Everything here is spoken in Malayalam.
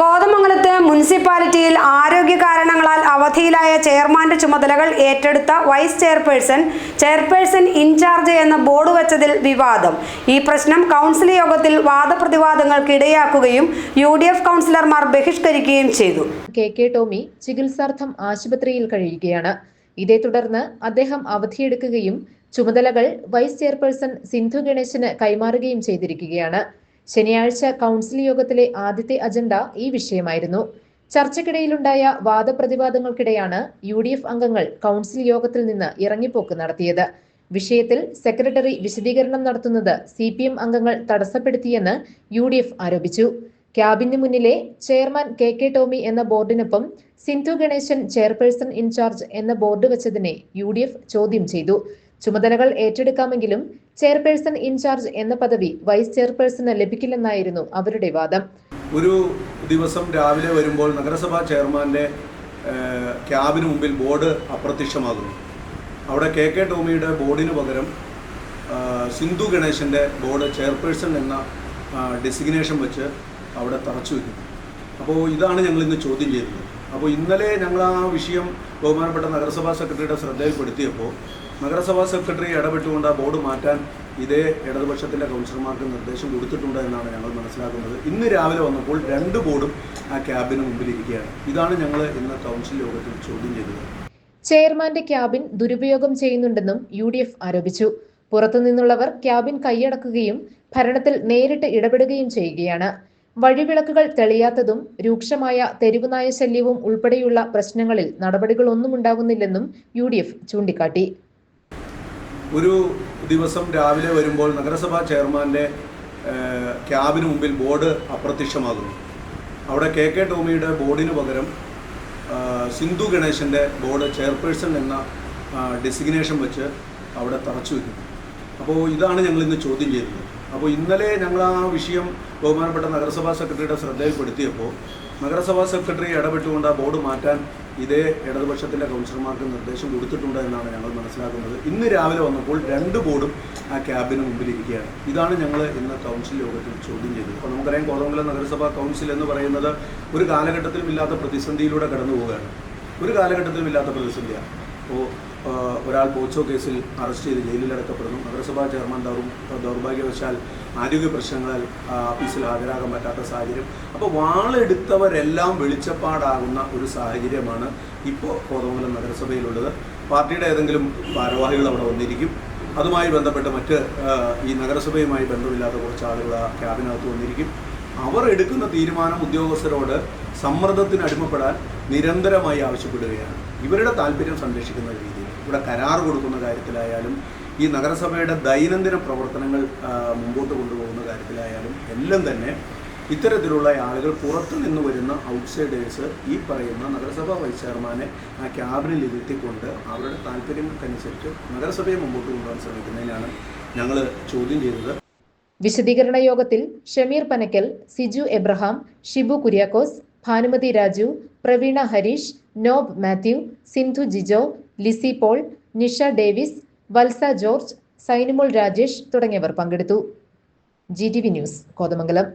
കോതമംഗലത്ത് മുനിസിപ്പാലിറ്റിയിൽ ആരോഗ്യ കാരണങ്ങളാൽ അവധിയിലായ ചെയർമാന്റെ ചുമതലകൾ ഏറ്റെടുത്ത vice chairperson chairperson in charge എന്ന ബോർഡ് വച്ചതിൽ വിവാദം. ഈ പ്രശ്നം കൗൺസിൽ യോഗത്തിൽ വാദപ്രതിവാദങ്ങൾക്കിടയാക്കുകയും യു ഡി എഫ് കൗൺസിലർമാർ ബഹിഷ്കരിക്കുകയും ചെയ്തു. കെ കെ ടോമി ചികിത്സാർത്ഥം ആശുപത്രിയിൽ കഴിയുകയാണ്. ഇതേ തുടർന്ന് അദ്ദേഹം അവധിയെടുക്കുകയും ചുമതലകൾ വൈസ് ചെയർപേഴ്സൺ സിന്ധു ഗണേശന് കൈമാറുകയും ചെയ്തിരിക്കുകയാണ്. ശനിയാഴ്ച കൗൺസിൽ യോഗത്തിലെ ആദ്യത്തെ അജണ്ട ഈ വിഷയമായിരുന്നു. ചർച്ചയ്ക്കിടയിലുണ്ടായ വാദപ്രതിവാദങ്ങൾക്കിടെയാണ് യു ഡി എഫ് അംഗങ്ങൾ കൗൺസിൽ യോഗത്തിൽ നിന്ന് ഇറങ്ങിപ്പോക്ക് നടത്തിയത്. വിഷയത്തിൽ സെക്രട്ടറി വിശദീകരണം നടത്തുന്നത് സി പി എം അംഗങ്ങൾ തടസ്സപ്പെടുത്തിയെന്ന് യു ഡി എഫ് ആരോപിച്ചു. ക്യാബിന് മുന്നിലെ ചെയർമാൻ കെ കെ ടോമി എന്ന ബോർഡിനൊപ്പം Sindhu Ganesan chairperson in charge എന്ന ബോർഡ് വെച്ചതിനെ യു ചോദ്യം ചെയ്തു. ചുമതലകൾ ഏറ്റെടുക്കാമെങ്കിലും ചെയർപേഴ്സൺ ഇൻചാർജ് എന്ന പദവി വൈസ് ചെയർപേഴ്സണ് ലഭിക്കില്ലെന്നായിരുന്നു അവരുടെ വാദം. ഒരു ദിവസം രാവിലെ വരുമ്പോൾ നഗരസഭാ ചെയർമാന്റെ ക്യാബിന് മുമ്പിൽ ബോർഡ് അപ്രത്യക്ഷമാകുന്നു. അവിടെ കെ കെ ടോമിയുടെ ബോർഡിന് പകരം സിന്ധു ഗണേശന്റെ ബോർഡ് ചെയർപേഴ്സൺ എന്ന ഡെസിഗ്നേഷൻ വെച്ച് അവിടെ തറച്ചു വയ്ക്കുന്നു അപ്പോൾ ഇതാണ് ഞങ്ങൾ ഇന്ന് ചോദ്യം ചെയ്തത് അപ്പോൾ ഇന്നലെ ഞങ്ങൾ ആ വിഷയം ബഹുമാനപ്പെട്ട നഗരസഭാ സെക്രട്ടറിയുടെ ശ്രദ്ധയിൽപ്പെടുത്തിയപ്പോൾ നഗരസഭാ സെക്രട്ടറി ഇടപെട്ടുകൊണ്ട് ബോർഡ് മാറ്റാൻ ഇതേ ഇടതുപക്ഷത്തിന്റെ കൗൺസിലർമാർക്ക് നിർദ്ദേശം കൊടുത്തിട്ടുണ്ട് എന്നാണ് ഞങ്ങൾ മനസ്സിലാക്കുന്നത്. ഇന്ന് രാവിലെ വന്നപ്പോൾ രണ്ട് ബോർഡും ആ ക്യാബിന് മുമ്പിലിരിക്കുകയാണ്. ഇതാണ് ഞങ്ങൾ ഇന്ന് കൗൺസിൽ യോഗത്തിൽ ചോദ്യം ചെയ്തത്. ചെയർമാന്റെ ക്യാബിൻ ദുരുപയോഗം ചെയ്യുന്നുണ്ടെന്നും യു ഡി എഫ് ആരോപിച്ചു. പുറത്തുനിന്നുള്ളവർ ക്യാബിൻ കൈയടക്കുകയും ഭരണത്തിൽ നേരിട്ട് ഇടപെടുകയും ചെയ്യുകയാണ്. വഴിവിളക്കുകൾ തെളിയാത്തതും രൂക്ഷമായ തെരുവുനായ ശല്യവും ഉൾപ്പെടെയുള്ള പ്രശ്നങ്ങളിൽ നടപടികളൊന്നും ഉണ്ടാകുന്നില്ലെന്നും യു ഡി എഫ് ചൂണ്ടിക്കാട്ടി. ഒരു ദിവസം രാവിലെ വരുമ്പോൾ നഗരസഭാ ചെയർമാന്റെ ക്യാബിന് മുമ്പിൽ ബോർഡ് അപ്രത്യക്ഷമാകുന്നു. അവിടെ കെ കെ ടോമിയുടെ ബോർഡിന് പകരം സിന്ധു ഗണേശന്റെ ബോർഡ് ചെയർപേഴ്സൺ എന്ന ഡെസിഗ്നേഷൻ വെച്ച് അവിടെ തറച്ചു വയ്ക്കുന്നു അപ്പോൾ ഇതാണ് ഞങ്ങൾ ഇന്ന് ചോദ്യം ചെയ്തത് അപ്പോൾ ഇന്നലെ ഞങ്ങൾ ആ വിഷയം ബഹുമാനപ്പെട്ട നഗരസഭാ സെക്രട്ടറിയുടെ ശ്രദ്ധയിൽപ്പെടുത്തിയപ്പോൾ നഗരസഭാ സെക്രട്ടറി ഇടപെട്ടുകൊണ്ട് ആ ബോർഡ് മാറ്റാൻ ഇതേ ഇടതുപക്ഷത്തിന്റെ കൗൺസിലർമാർക്ക് നിർദ്ദേശം കൊടുത്തിട്ടുണ്ട് എന്നാണ് ഞങ്ങൾ മനസ്സിലാക്കുന്നത്. ഇന്ന് രാവിലെ വന്നപ്പോൾ രണ്ട് ബോർഡും ആ ക്യാബിന് മുമ്പിലിരിക്കുകയാണ്. ഇതാണ് ഞങ്ങൾ ഇന്ന് കൗൺസിൽ യോഗത്തിൽ ചോദ്യം ചെയ്തത്. അപ്പോൾ നമുക്കറിയാം കോതമംഗലം നഗരസഭാ കൗൺസിൽ എന്ന് പറയുന്നത് ഒരു കാലഘട്ടത്തിലും ഇല്ലാത്ത പ്രതിസന്ധിയിലൂടെ കടന്നു പോവുകയാണ് ഒരു കാലഘട്ടത്തിലും ഇല്ലാത്ത പ്രതിസന്ധിയാണ്. അപ്പോൾ ഒരാൾ പോച്ചോ കേസിൽ അറസ്റ്റ് ചെയ്ത് ജയിലിലടക്കപ്പെടുന്നു നഗരസഭാ ചെയർമാൻ ദൗർ ദൗർഭാഗ്യവശാൽ ആരോഗ്യ പ്രശ്നങ്ങളാൽ ഓഫീസിൽ ഹാജരാകാൻ പറ്റാത്ത സാഹചര്യം. അപ്പോൾ വാളെടുത്തവരെല്ലാം വെളിച്ചപ്പാടാകുന്ന ഒരു സാഹചര്യമാണ് ഇപ്പോൾ കോതമംഗലം നഗരസഭയിലുള്ളത്. പാർട്ടിയുടെ ഏതെങ്കിലും ഭാരവാഹികൾ അവിടെ വന്നിരിക്കും. അതുമായി ബന്ധപ്പെട്ട് മറ്റ് ഈ നഗരസഭയുമായി ബന്ധമില്ലാത്ത കുറച്ച് ആളുകൾ ആ ക്യാബിനകത്ത് വന്നിരിക്കും. അവർ എടുക്കുന്ന തീരുമാനം ഉദ്യോഗസ്ഥരോട് സമ്മർദ്ദത്തിന് അടിമപ്പെടാൻ നിരന്തരമായി ആവശ്യപ്പെടുകയാണ്. ഇവരുടെ താല്പര്യം സംരക്ഷിക്കുന്ന രീതിയിൽ. ഇവിടെ കരാർ കൊടുക്കുന്ന കാര്യത്തിലായാലും ഈ നഗരസഭയുടെ ദൈനംദിന പ്രവർത്തനങ്ങൾ മുമ്പോട്ട് കൊണ്ടുപോകുന്ന കാര്യത്തിലായാലും എല്ലാം തന്നെ ഇത്തരത്തിലുള്ള ആളുകൾ പുറത്തു നിന്ന് വരുന്ന ഔട്ട്സൈഡേഴ്സ് ഈ പറയുന്ന നഗരസഭാ വൈസ് ചെയർമാനെ ആ ക്യാബിനിൽ ഇരുത്തിക്കൊണ്ട് അവരുടെ താല്പര്യങ്ങൾക്കനുസരിച്ച് നഗരസഭയെ മുമ്പോട്ട് കൊണ്ടുപോകാൻ ശ്രമിക്കുന്നതിനാണ് ഞങ്ങൾ ചോദ്യം ചെയ്തത്. വിശദീകരണ യോഗത്തിൽ Shameer Panakkal Siju Abraham Shibu Kuriakose Bhanumathi Raju Praveena Harish knob Mathew Sindhu Jijo Lissy Paul Nisha Davis Valsa George Sainumol Rajesh തുടങ്ങിയവർ പങ്കെടുത്തു. G T V news Kothamangalam.